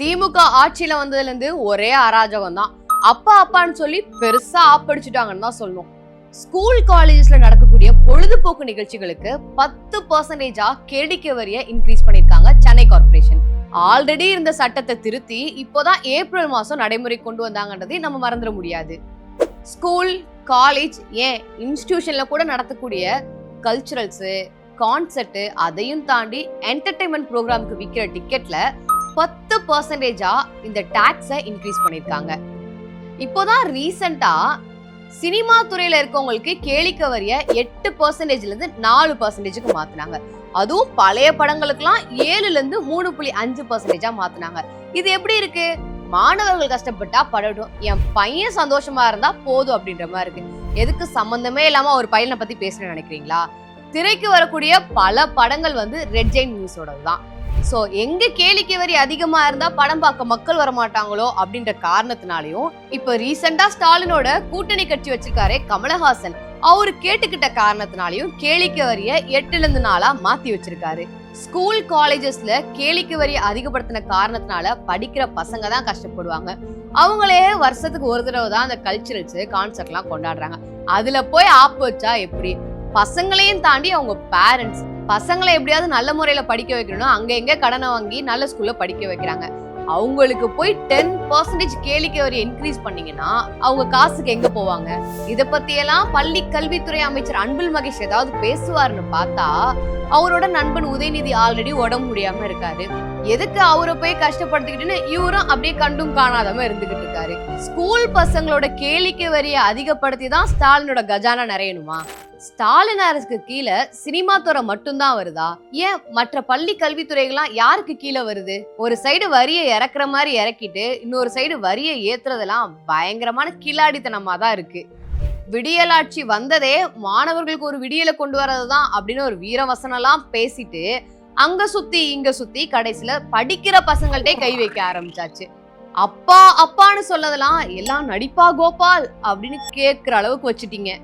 திமுக ஆட்சியில வந்ததுல இருந்து ஒரே அராஜகம் தான். அப்பா அப்பான்னு சொல்லி பெருசா ஆப்படிச்சுட்டாங்கன்னு தான் சொல்லணும் ஸ்கூல் காலேஜஸ்ல நடக்கக்கூடிய பொழுதுபோக்கு நிகழ்ச்சிகளுக்கு பத்து பர்சன்டேஜா கேடிக்க வரிய இன்க்ரீஸ் பண்ணிருக்காங்க சென்னை கார்ப்பரேஷன் ஆல்ரெடி இருந்த சட்டத்தை திருத்தி இப்போதான் ஏப்ரல் மாசம் நடைமுறை கொண்டு வந்தாங்கன்றதை நம்ம மறந்துட முடியாது. ஸ்கூல் காலேஜ் ஏன் இன்ஸ்டிடியூஷன்ல கூட நடத்தக்கூடிய கல்ச்சுரல்ஸு கான்செர்ட்டு அதையும் தாண்டி என்டர்டைன்மெண்ட் ப்ரோக்ராமுக்கு விற்கிற டிக்கெட்ல பத்து பர்சன்டேஜா இந்த டாக்ஸை இன்க்ரீஸ் பண்ணியிருக்காங்க இப்போதான் ரீசெண்டா சினிமா துறையில இருக்கவங்களுக்கு கேளிக்கை வரிய எட்டு பர்சன்டேஜ்ல இருந்து நாலு பர்சன்டேஜுக்கு மாத்தினாங்க. அதுவும் பழைய படங்களுக்குலாம் ஏழுல இருந்து மூணு புள்ளி அஞ்சு பர்சன்டேஜா மாத்தினாங்க. இது எப்படி இருக்கு? மாணவர்கள் கஷ்டப்பட்டா படட்டும். என் பையன் சந்தோஷமா இருந்தா போதும் அப்படின்ற மாதிரி இருக்கு. எதுக்கு சம்பந்தமே இல்லாம ஒரு பையனை பத்தி பேசணும்னு நினைக்கிறீங்களா? திரைக்கு வரக்கூடிய பல படங்கள் வந்து ரெட் ஜெயின் நியூஸோடது தான் ஸோ எங்க கேளிக்கை வரி அதிகமா இருந்தா படம் பார்க்க மக்கள் வர மாட்டாங்களோ அப்படின்ற காரணத்தினாலையும் இப்ப ரீசெண்டா ஸ்டாலினோட கூட்டணி கட்சி வச்சிருக்காரே கமலஹாசன். அவரு கேட்டுக்கிட்ட காரணத்தினாலையும் கேளிக்கை வரிய எட்டுல இருந்து நாளா மாத்தி வச்சிருக்காரு. ஸ்கூல் காலேஜஸ்ல கேளிக்கை வரி அதிகப்படுத்தின காரணத்தினால படிக்கிற பசங்க தான் கஷ்டப்படுவாங்க. அவங்களே வருஷத்துக்கு ஒரு தடவை தான் அந்த கல்ச்சுரல்ஸ் கான்சர்ட்லாம் கொண்டாடுறாங்க. அதுல போய் ஆப்பு வச்சா எப்படி? பசங்களையும் தாண்டி அவங்க பேரண்ட்ஸ் பசங்களை எப்படியாவது நல்ல முறையில படிக்க வைக்கணும் அங்க எங்க கடனை வாங்கி நல்ல ஸ்கூல்ல படிக்க வைக்கிறாங்க. அவங்களுக்கு போய் டென் பர்சன்டேஜ் கேளிக்கை வரி இன்க்ரீஸ் பண்ணீங்கன்னா அவங்க காசுக்கு எங்க போவாங்க? இத பத்தியெல்லாம் பள்ளி கல்வித்துறை அமைச்சர் அன்பில் மகேஷ் ஏதாவது பேசுவாருன்னு பார்த்தா அவரோட நண்பன் உதயநிதி ஆல்ரெடி உடம்பு முடியாம இருக்காரு. எதுக்கு அவரை போய் கஷ்டப்படுத்திக்கிட்டுன்னு இவரும் அப்படியே கண்டும் காணாதம இருந்துகிட்டு இருக்காரு. ஸ்கூல் பசங்களோட கேளிக்கை வரியை அதிகப்படுத்தி தான் ஸ்டாலினோட கஜானா நிறையணுமா? ஸ்டாலின் அரசுக்கு கீழே சினிமா துறை மட்டும்தான் வருதா? ஏன் மற்ற பள்ளி கல்வித்துறைகள்லாம் யாருக்கு கீழே வருது? ஒரு சைடு வரியை இறக்குற மாதிரி இறக்கிட்டு இன்னொரு சைடு வரியை ஏத்துறதெல்லாம் பயங்கரமான கில்லாடித்தனமா தான் இருக்கு. விடியலாட்சி வந்ததே மாணவர்களுக்கு ஒரு விடியலை கொண்டு வரதுதான் அப்படின்னு ஒரு வீரவசனம்லாம் பேசிட்டு அங்க சுத்தி இங்க சுத்தி கடைசியில படிக்கிற பசங்கள்டே கை வைக்க ஆரம்பிச்சாச்சு. அப்பா அப்பான்னு சொல்லதெல்லாம் எல்லாம் நடிப்பா கோபால் அப்படின்னு கேக்குற அளவுக்கு வச்சுட்டீங்க.